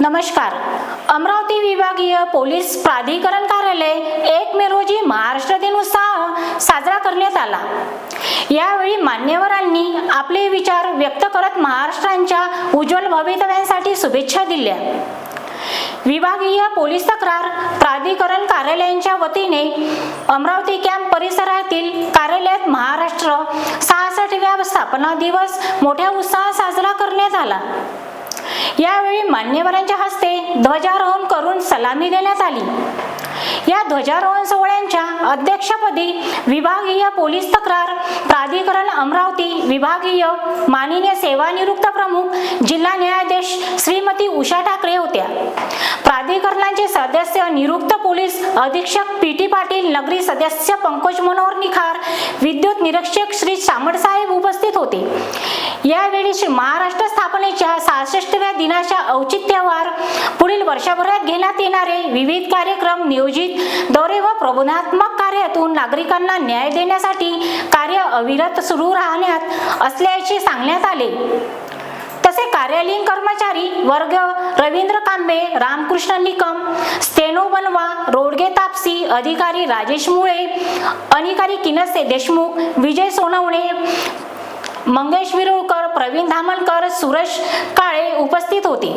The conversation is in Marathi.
नमस्कार. अमरावती विभागीय पोलीस प्राधिकरण कार्यालय एक मे रोजी महाराष्ट्र दिन उत्साह साजरा करण्यात आला. यावेळी मान्यवरांनी आपले विचार व्यक्त करत महाराष्ट्रांच्या उज्ज्वल भवितव्यांसाठी शुभेच्छा दिल्या. विभागीय पोलीस तक्रार प्राधिकरण कार्यालयांच्या वतीने अमरावती कॅम्प परिसरातील कार्यालयात महाराष्ट्र सहासष्टव्या स्थापना दिवस मोठ्या उत्साहात साजरा करण्यात आला. यावेळी मान्यवरांच्या हस्ते ध्वजारोहण करून सलामी देण्यात आली. या ध्वजारोहण सोहळ्यांच्या अध्यक्षपदी विभागीय पोलीस तक्रार प्राधिकरण अमरावती विभागीय माननीय सेवानिवृत्त प्रमुख जिल्हा न्यायाधीश श्रीमती उषा ठाकरे होत्या. प्राधिकरणाचे सदस्य निवृत्त पोलीस अधीक्षक पी टी पाटील नगरी सदस्य पंकज मनोहर निखार विद्युत निरीक्षक श्री सामडसाहेब उपस्थित होते. यावेळी श्री महाराष्ट्र स्थापनेच्या सहासष्टव्या दिनाच्या औचित्यावर पुढील वर्षभरात घेण्यात येणारे विविध कार्यक्रम नियोजित दौरे व प्रबोधनात्मक कार्यातून नागरिकांना न्याय देण्यासाठी कार्य अविरत सुरू राहण्यात असल्याचे सांगण्यात आले. तसे कार्यालयीन कर्मचारी वर्ग रवींद्र कांबे रामकृष्ण निकम स्टेनो बनवा रोडगे तापसी अधिकारी राजेश मुळे अधिकारी किनसे देशमुख विजय सोनवणे मंगेश विरुळकर प्रवीण धामणकर सुरेश काळे उपस्थित होते.